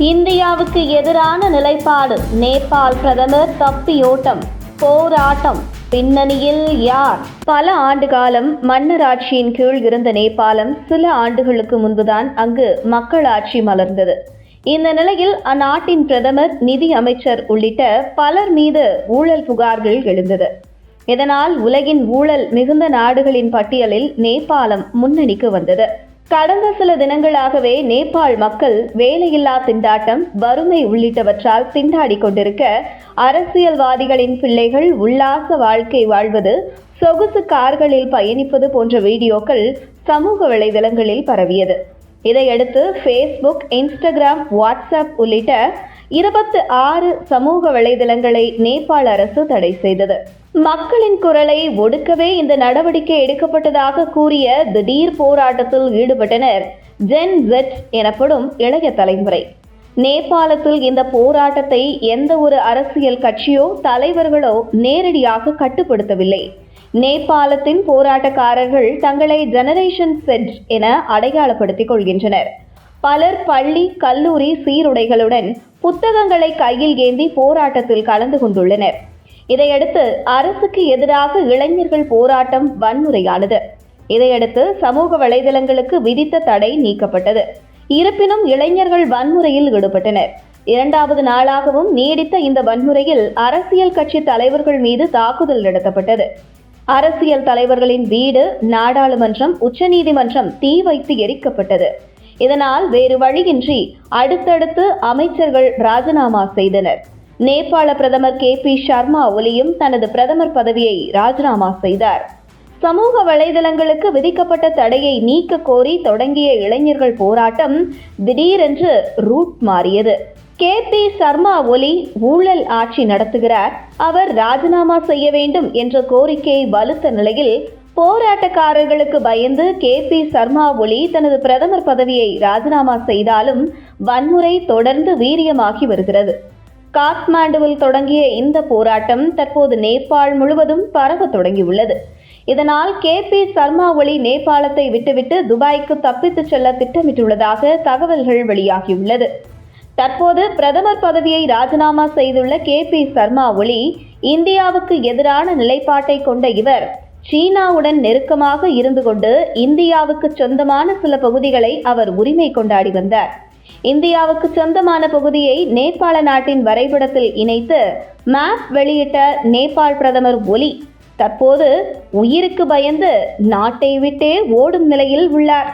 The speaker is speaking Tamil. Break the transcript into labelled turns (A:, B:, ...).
A: இந்தியாவுக்கு எதிரான நிலைப்பாடு. நேபாள் பிரதமர் தப்பியோட்டம் போராட்டம். பின்னணியில் யார்? பல ஆண்டு காலம் மன்னராட்சியின் கீழ் இருந்த நேபாளம் சில ஆண்டுகளுக்கு முன்புதான் அங்கு மக்களாட்சி மலர்ந்தது. இந்த நிலையில் அந்நாட்டின் பிரதமர் நிதி அமைச்சர் உள்ளிட்ட பலர் மீது ஊழல் புகார்கள் எழுந்தது. இதனால் உலகின் ஊழல் மிகுந்த நாடுகளின் பட்டியலில் நேபாளம் முன்னணிக்கு வந்தது. கடந்த சில தினங்களாகவே நேபாள் மக்கள் வேலையில்லா திண்டாட்டம் வறுமை உள்ளிட்டவற்றால் திண்டாடி கொண்டிருக்க அரசியல்வாதிகளின் பிள்ளைகள் உல்லாச வாழ்க்கை வாழ்வது சொகுசு கார்களில் பயணிப்பது போன்ற வீடியோக்கள் சமூக வலைதளங்களில் பரவியது. இதையடுத்து ஃபேஸ்புக் இன்ஸ்டாகிராம் வாட்ஸ்அப் உள்ளிட்ட இருபத்து ஆறு சமூக வலைதளங்களை நேபாள அரசு தடை செய்தது. மக்களின் குரலை ஒடுக்கவே இந்த நடவடிக்கை எடுக்கப்பட்டதாக கூறிய திடீர் போராட்டத்தில் ஈடுபட்டனர். ஜென் ஜெட் எனப்படும் இளைய தலைமுறை. நேபாளத்தில் இந்த போராட்டத்தை எந்த ஒரு அரசியல் கட்சியோ தலைவர்களோ நேரடியாக கட்டுப்படுத்தவில்லை. நேபாளத்தின் போராட்டக்காரர்கள் தங்களை ஜெனரேஷன் செட் என அடையாளப்படுத்திக் கொள்கின்றனர். பலர் பள்ளி கல்லூரி சீருடைகளுடன் புத்தகங்களை கையில் ஏந்தி போராட்டத்தில் கலந்து கொண்டுள்ளனர். இதையடுத்து அரசுக்கு எதிராக இளைஞர்கள் போராட்டம் வன்முறையானது. இதையடுத்து சமூக வலைதளங்களுக்கு விதித்த தடை நீக்கப்பட்டது. இருப்பினும் இளைஞர்கள் வன்முறையில் ஈடுபட்டனர். இரண்டாவது நாளாகவும் நீடித்த இந்த வன்முறையில் அரசியல் கட்சி தலைவர்கள் மீது தாக்குதல் நடத்தப்பட்டது. அரசியல் தலைவர்களின் வீடு நாடாளுமன்றம் உச்சநீதிமன்றம் தீ வைத்து எரிக்கப்பட்டது. இதனால் வேறு வழியின்றி அடுத்தடுத்து அமைச்சர்கள் ராஜினாமா செய்தனர். நேபாள பிரதமர் கே பி சர்மா ஒலியும் தனது பிரதமர் பதவியை ராஜினாமா செய்தார். சமூக வலைதளங்களுக்கு விதிக்கப்பட்ட தடையை நீக்க கோரி தொடங்கிய இளைஞர்கள் போராட்டம் திடீரென்று ரூட் மாறியது. கே பி சர்மா ஒலி ஊழல் ஆட்சி நடத்துகிறார் அவர் ராஜினாமா செய்ய வேண்டும் என்ற கோரிக்கையை வலுத்த நிலையில் போராட்டக்காரர்களுக்கு பயந்து கே பி சர்மா ஒலி தனது பிரதமர் பதவியை ராஜினாமா செய்தாலும் வன்முறை தொடர்ந்து வீரியமாகி வருகிறது. காத்மாண்டுவில் தொடங்கிய இந்த போராட்டம் தற்போது நேபாள் முழுவதும் பரவ தொடங்கியுள்ளது. இதனால் கே பி சர்மா ஒளி நேபாளத்தை விட்டுவிட்டு துபாய்க்கு தப்பித்துச் செல்ல திட்டமிட்டுள்ளதாக தகவல்கள் வெளியாகியுள்ளது. தற்போது பிரதமர் பதவியை ராஜினாமா செய்துள்ள கே பி சர்மா ஒளி இந்தியாவுக்கு எதிரான நிலைப்பாட்டை கொண்ட இவர் சீனாவுடன் நெருக்கமாக இருந்து கொண்டு இந்தியாவுக்கு சொந்தமான சில பகுதிகளை அவர் உரிமை கொண்டாடி வந்தார். இந்தியாவுக்கு சொந்தமான பகுதியை நேபாள நாட்டின் வரைபடத்தில் இணைத்து மேப் வெளியிட்ட நேபாள் பிரதமர் ஒலி தற்போது உயிருக்கு பயந்து நாட்டை விட்டே ஓடும் நிலையில் உள்ளார்.